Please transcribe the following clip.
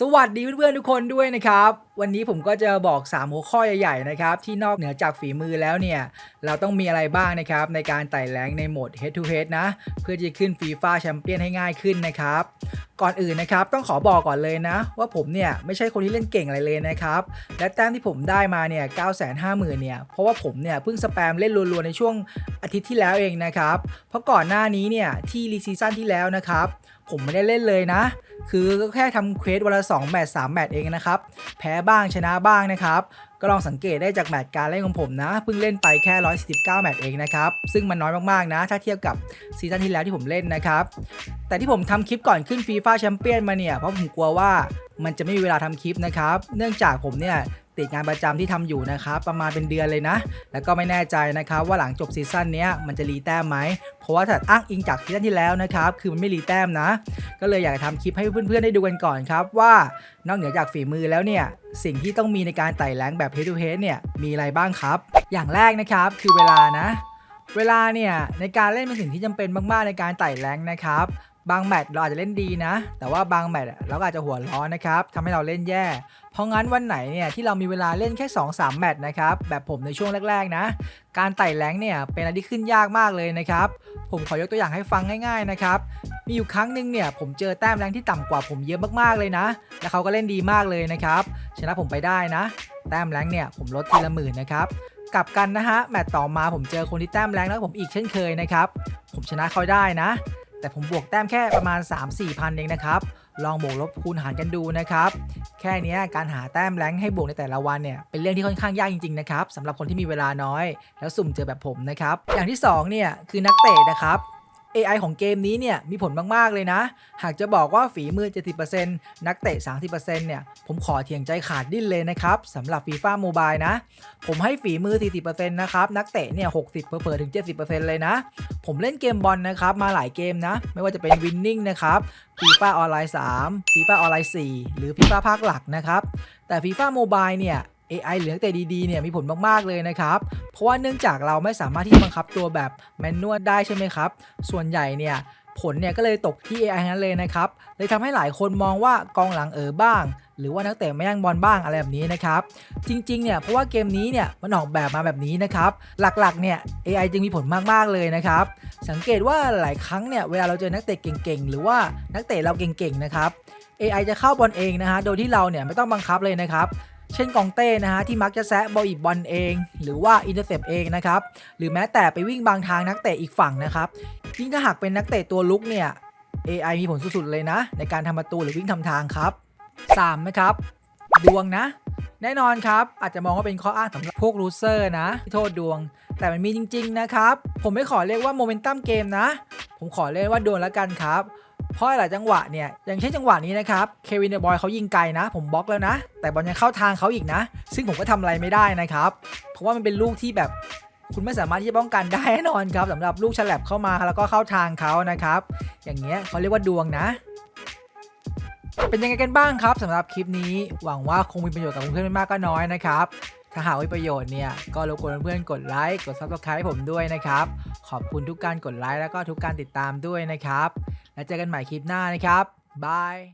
สวัสดีเพื่อนๆทุกคนด้วยนะครับ วันนี้ผมก็จะบอก 3 หัวข้อใหญ่ๆนะครับ ที่นอกเหนือจากฝีมือแล้วเนี่ย เราต้องมีอะไรบ้างนะครับ ในการไต่แรงในโหมด head to head นะ เพื่อที่จะขึ้นฟีฟ่าแชมเปี้ยนให้ง่ายขึ้นนะครับ ก่อนอื่นนะครับต้องขอบอกก่อนเลยนะ ว่าผมเนี่ยไม่ใช่คนที่เล่นเก่งอะไรเลยนะครับและแต้มที่ผมได้มาเนี่ย9 5 0 0 0 0เนี่ยเพราะว่าผมเนี่ยเพิ่งสแปมเล่นรัวๆในช่วงอาทิตย์ที่แล้วเองนะครับเพราะก่อนหน้านี้เนี่ยที่รีซีซั่นที่แล้วนะครับผมไม่ได้เล่นเลยนะ คือก็แค่ทำเควสวันละ2แมตช์3แมตช์เองนะครับแพ้บ้างชนะบ้างนะครับ ก็ลองสังเกตได้จากแมตช์การเล่นของผมนะเพิ่งเล่นไปแค่ 149 แมตช์เองนะครับ ซึ่งมันน้อยมากๆนะ ถ้าเทียบกับซีซั่นที่แล้วที่ผมเล่นนะครับ แต่ที่ผมทำคลิปก่อนขึ้นฟีฟ่าแชมเปี้ยนมาเนี่ย เพราะผมกลัวว่ามันจะไม่มีเวลาทำคลิปนะครับ เนื่องจากผมเนี่ยติดงานประจำที่ทำอยู่นะครับ ประมาณเป็นเดือนเลยนะ แล้วก็ไม่แน่ใจนะครับ ว่าหลังจบซีซั่นนี้มันจะรีแต้มไหม เพราะว่าถ้าอ้างอิงจากซีซั่นที่แล้วนะครับ คือมันไม่รีแต้มนะ ก็เลยอยากจะทำคลิปให้เพื่อนๆได้ดูกันก่อนครับว่านอกเหนือจากฝีมือแล้วเนี่ยสิ่งที่ต้องมีในการไต่แรงแบบ head to head เนี่ยมีอะไรบ้างครับ อย่างแรกนะครับคือเวลานะ เวลาเนี่ยในการเล่นเป็นสิ่งที่จำเป็นมากๆในการไต่แรงนะครับ บางแมตช์เราอาจจะเล่นดีนะ แต่ว่าบางแมตช์เราก็อาจจะหัวร้อนนะครับทำให้เราเล่นแย่ เพราะงั้นวันไหนเนี่ยที่เรามีเวลาเล่นแค่ 2-3 แมตช์นะครับแบบผมในช่วงแรกๆนะ การไต่แรงเนี่ยเป็นอะไรที่ขึ้นยากมากเลยนะครับ ผมขอยกตัวอย่างให้ฟังง่ายๆนะครับมีอยู่ครั้งหนึ่งเนี่ยผมเจอแต้มแรงที่ต่ำกว่าผมเยอะมากๆเลยนะ แล้วเขาก็เล่นดีมากเลยนะครับชนะผมไปได้นะ แต้มแรงเนี่ยผมลดทีละหมื่นนะครับกลับกันนะฮะแมตต์ต่อมาผมเจอคนที่แต้มแรงแล้วผมอีกเช่นเคยนะครับผมชนะเขาได้นะ แต่ผมบวกแต้มแค่ประมาณ 3-4พันเองนะครับ ลองบวกลบคูณหารกันดูนะครับ แค่นี้การหาแต้มแรงให้บวกในแต่ละวันเนี่ยเป็นเรื่องที่ค่อนข้างยากจริงๆนะครับสำหรับคนที่มีเวลาน้อย แล้วสุ่มเจอแบบผมนะครับ อย่างที่สองเนี่ยคือนักเตะนะครับ AI ของเกมนี้เนี่ยมีผลมาก ๆ เลยนะ หากจะบอกว่าฝีมือ 70%นักเตะ 30%เนี่ย ผมขอเถียงใจขาดดิ้นเลยนะครับสำหรับ FIFA Mobile นะ ผมให้ฝีมือ 40%นะครับ นักเตะเนี่ย 60เผลอๆถึง 70%เลยนะ ผมเล่นเกมบอลนะครับ มาหลายเกมนะ ไม่ว่าจะเป็น Winning นะครับ FIFA Online 3 FIFA Online 4 หรือ FIFA ภาคหลักนะครับ แต่ FIFA Mobile เนี่ย AI หรือนักเตะดีๆเนี่ยมีผลมากๆเลยนะครับ เพราะว่าเนื่องจากเราไม่สามารถที่จะบังคับตัวแบบแมนนวลได้ใช่ไหมครับ ส่วนใหญ่เนี่ยผลเนี่ยก็เลยตกที่ AI นั้นเลยนะครับ เลยทำให้หลายคนมองว่ากองหลังเออบ้าง หรือว่านักเตะไม่ย่างบอลบ้างอะไรแบบนี้นะครับ จริงๆเนี่ยเพราะว่าเกมนี้เนี่ยมันออกแบบมาแบบนี้นะครับ หลักๆเนี่ย AI จึงมีผลมากๆเลยนะครับ สังเกตว่าหลายครั้งเนี่ยเวลาเราเจอนักเตะเก่งๆ หรือว่านักเตะเราเก่งๆนะครับ AI จะเข้าบอลเองนะฮะ โดยที่เราเนี่ยไม่ต้องบังคับเลยนะครับ เช่นกองเต้นะฮะที่มักจะแซะบอลอีกบอลเอง หรือว่าอินเตอร์เซปเองนะครับ หรือแม้แต่ไปวิ่งบางทางนักเตะอีกฝั่งนะครับ ยิ่งถ้าหากเป็นนักเตะตัวลุกเนี่ย AI มีผลสุดๆเลยนะ ในการทำประตูหรือวิ่งทำทางครับ3นะครับดวงนะ แน่นอนครับ อาจจะมองว่าเป็นข้ออ้างสำหรับพวกรูเซอร์นะที่โทษดวง แต่มันมีจริง ๆ นะครับ ผมไม่ขอเรียกว่าโมเมนตัมเกมนะ ผมขอเรียกว่าดวงล้วกันครับ เพราะหลายจังหวะเนี่ยอย่างเช่นจังหวะนี้นะครับเควินเดอะบอยเขายิงไกลนะ ผมบล็อกแล้วนะ แต่บอลยังเข้าทางเขาอีกนะ ซึ่งผมก็ทำอะไรไม่ได้นะครับ เพราะว่ามันเป็นลูกที่แบบคุณไม่สามารถที่จะป้องกันได้แน่นอนครับสำหรับลูกฉลับเข้ามาแล้วก็เข้าทางเขานะครับ อย่างเงี้ยเขาเรียกว่าดวงนะเป็นยังไงกันบ้างครับสำหรับคลิปนี้ หวังว่าคงมีประโยชน์กับเพื่อนๆไม่มากก็น้อยนะครับ ถ้าหากว่ามีประโยชน์เนี่ย ก็รบกวนเพื่อนๆกดไลค์กด subscribe ให้ผมด้วยนะครับ ขอบคุณทุกการกดไลค์แล้วก็ทุกการติดตามด้วยนะครับ แล้วเจอกันใหม่คลิปหน้านะครับบาย